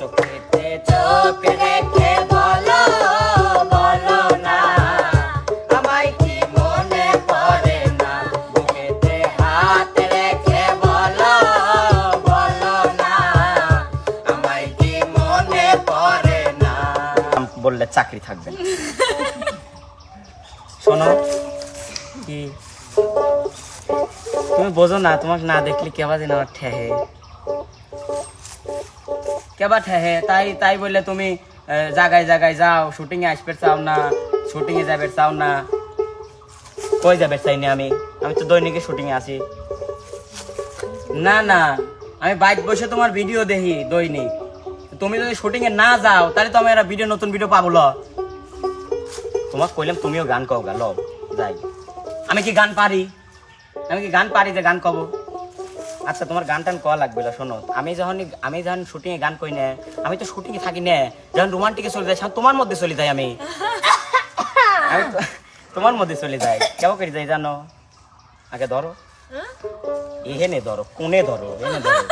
চোখেতে চোখ রেখে বলো বলো না। আমায় কি মনে পড়ে না? বুকেতে হাত কি মনে পড়ে না? বললে চাকরি থাকবে শোনো, কি? তুমি বোঝো না, তোমাকে না দেখলে কেবা দিন আমার ঠেহে। কেবা ঠেহে তাই তাই বললে তুমি জায়গায় জায়গায় যাও শুটিং এ আসবে চাও না শুটিং এ যাবে চাও না। কই যাবে চাইনি আমি? আমি তো দৈনিকে এ আছি। না না, আমি বাইক বসে তোমার ভিডিও দেখি, দৈনিক। তুমি যদি শুটিং এ না যাও, তাহলে তো আমি একটা ভিডিও নতুন ভিডিও পাবো ল। তোমাকে কইলাম তুমিও গান কও গা, ল, যাই। আমি কি গান পারি? আমি কি গান পারি যে গান কব? আচ্ছা তোমার গান টান কওয়া লাগবে শোনো। আমি যখন আমি যখন শুটিং এ গান কই না, আমি তো শুটিং এ থাকি না, যখন রোমান্টিকে চলে যাই তোমার মধ্যে চলে যাই আমি। তোমার মধ্যে চলে যাই কেমন করে যাই জানো? আগে ধরো। এহেনে ধরো কোনে ধরো এনে ধরো।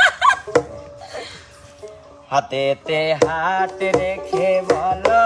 হাতেতে হাত রেখে বলো।